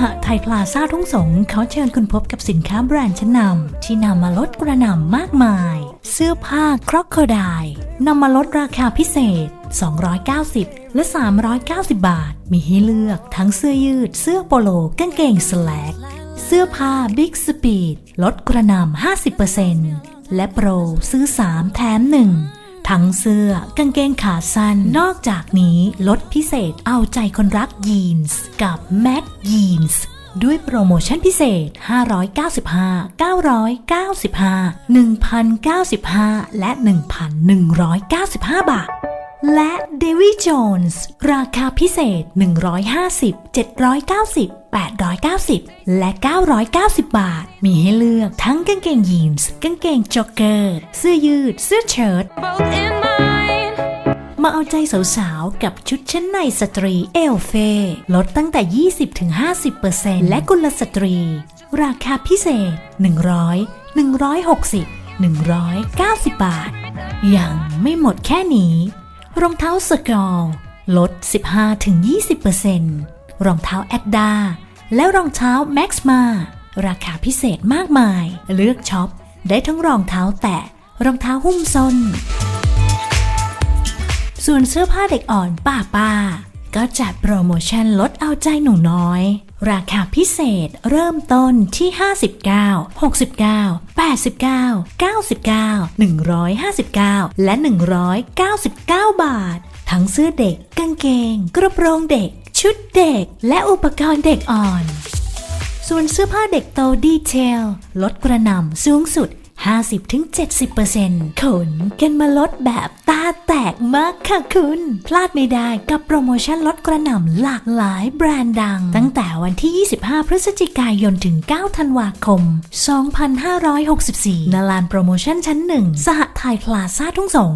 หไทยพลาซ่าทุ่งสงเขาเชิญคุณพบกับสินค้าแบรนด์ชั้นนำที่นำมาลดกระหน่ำมากมาย เสื้อผ้าครอกโคดายนำมาลดราคาพิเศษ 290 และ 390 บาท มีให้เลือกทั้งเสื้อยืด เสื้อโปโลกางเกงสแลก เสื้อผ้าบิ๊กสปีดลดกระหน่ำ50%และโปรซื้อ 3 แถม 1 ทั้งเสื้อกางเกงขาสั้น นอกจากนี้ลดพิเศษเอาใจคนรักยีนส์กับแม็กยีนส์ด้วยโปรโมชั่นพิเศษ 595 995 1,095 และ 1,195 บาท และ d a v i Jones ราคาพิเศษ 150 790 800 890 และ 990 บาท มีให้เลือกทั้งกางเกงยีนส์กางเกงจ็อกเกอร์ เสื้อยืด เสื้อเชิ้ตมาเอาใจสาวๆ กับชุดชั้นในสตรีเอลเฟ ลดตั้งแต่ 20-50%และกุลสตรี ราคาพิเศษ 100 160 190 บาท ยังไม่หมดแค่นี้ รองเท้าสกอลลด 15-20%รองเท้าแอดดา และรองเท้าแม็กซ์มา ราคาพิเศษมากมาย เลือกช็อป ได้ทั้งรองเท้าแตะรองเท้าหุ้มส้น ส่วนเสื้อผ้าเด็กอ่อนป้าป้าก็จัดโปรโมชั่นลดเอาใจหนูน้อย ราคาพิเศษเริ่มต้นที่ 59 69 89 99 159 และ 199 บาท ทั้งเสื้อเด็กกางเกง กระโปรงเด็ก ชุดเด็กและอุปกรณ์เด็กอ่อน ส่วนเสื้อผ้าเด็กโตดีเทล ลดกระหน่ำสูงสุด 50-70%ขนกันมาลดแบบตาแตกมากค่ะคุณ พลาดไม่ได้กับโปรโมชั่นลดกระหน่ำหลากหลายแบรนด์ดัง ตั้งแต่วันที่ 25 พฤศจิกายนถึง 9 ธันวาคม 2564ณลานโปรโมชั่นชั้นหนึ่ง สหไทยพลาซ่าทุ่งสง